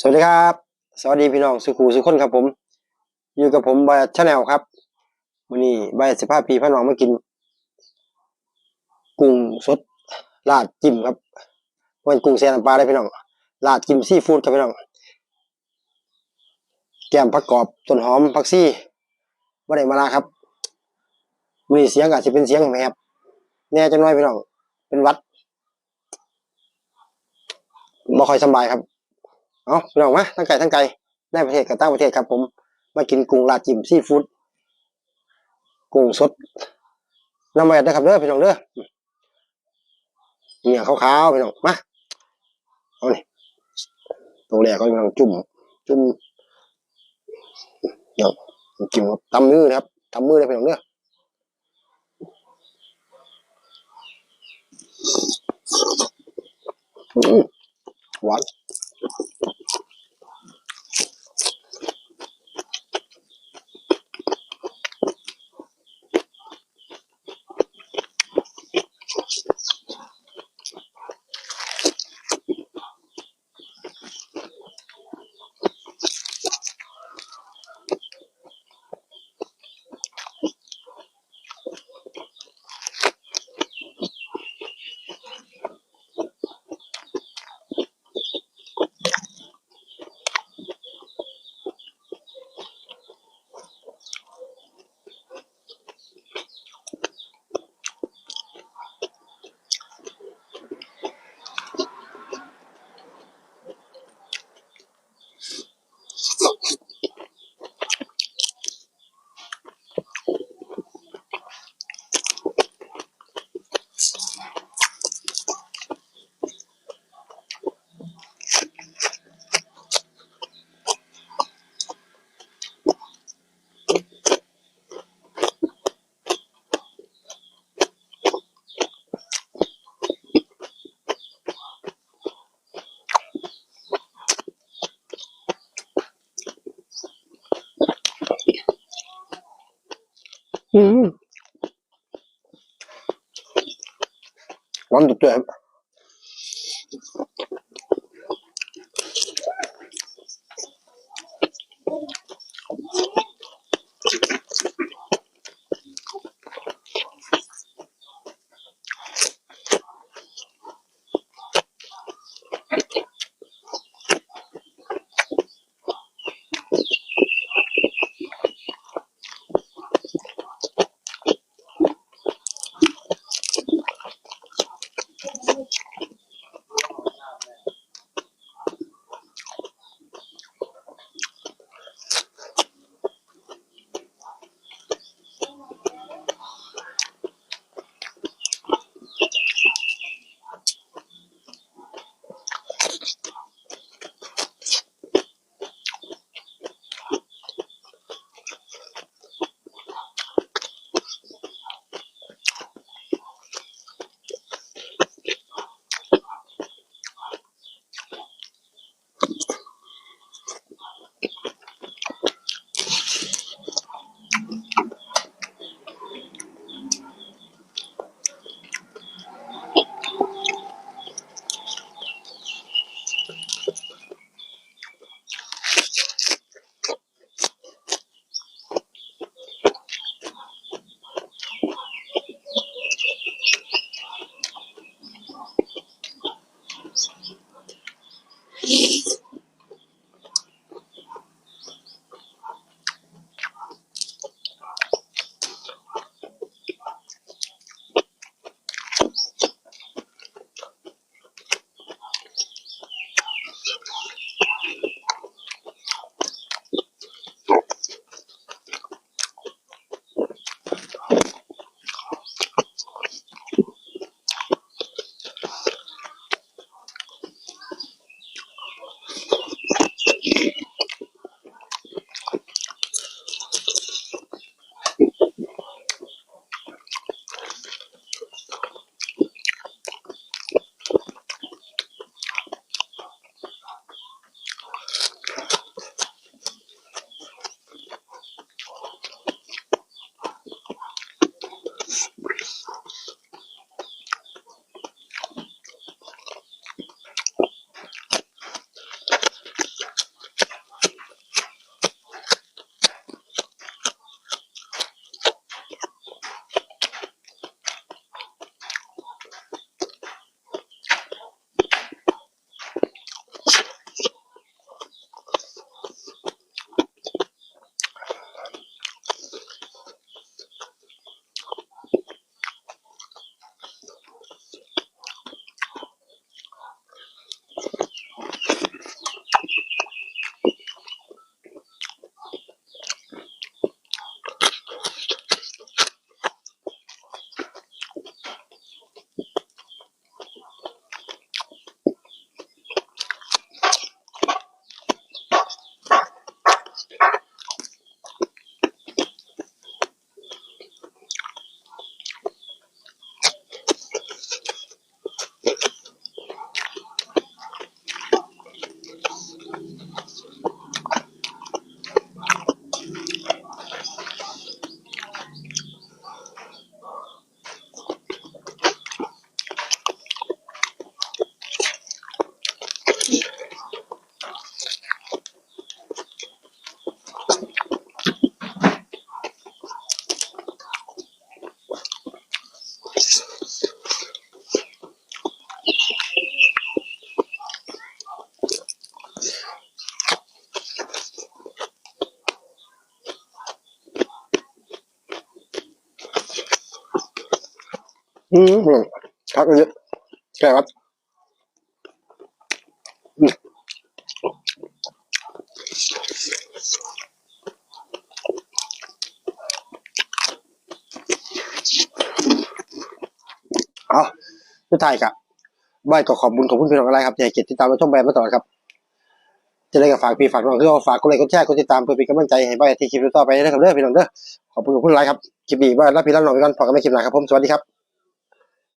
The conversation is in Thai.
สวัสดีครับ สวัสดีพี่น้องสุขูสุขคนครับผม อยู่กับผมบอยชาแนลครับวันนี้บอยสิบห้าปีพี่น้องมากิน กุ้งสดราดจิ้มครับวันกุ้งแซน้ำปลาได้พี่น้องราดจิ้มซีฟู้ดครับพี่น้องแกมผักกรอบต้นหอมผักซี่ว่าได้มาลาครับมีเสียงอาจจะเป็นเสียงแหบแน่จังน้อยพี่น้องเป็นวัดบ่ค่อยสบายครับ เอาพี่น้องมาทั้งไก่ทั้งไก่ในประเทศกับต่างประเทศครับ ผม มากินกุ้งราดจิ้มซีฟู้ดกุ้งสดน้ำแวดนะครับเด้อพี่น้องเด้อเนี่ยขาวๆพี่น้องมาเอานี่ตัวแรกก็พี่น้องจุ่ม จุ่มเดี๋ยวจิ้มครับตำมือนะครับตำมือเลยพี่น้องเด้ออืมหวาน อืม อืมครับเยอะแก่ครับเอาสุดท้ายครับบ้านก็ขอบคุณขอบคุณพี่น้องอะไรครับที่ให้เกียรติติดตามมาชมแบรนด์มาตลอดครับ จะได้กับฝากพี่ฝากน้องคือเอฝากกดไลค์กดแชร์กดติดตามเพื่อเป็นกำลังใจให้บ้านที่คลิปต่อไปนะครับเด้อพี่น้องเด้อขอบคุณขอบคุณหลายครับคลิปนี้บ้านรับพี่รับน้องไปกันพอกันไม่คลิปหน้าครับผมสวัสดีครับ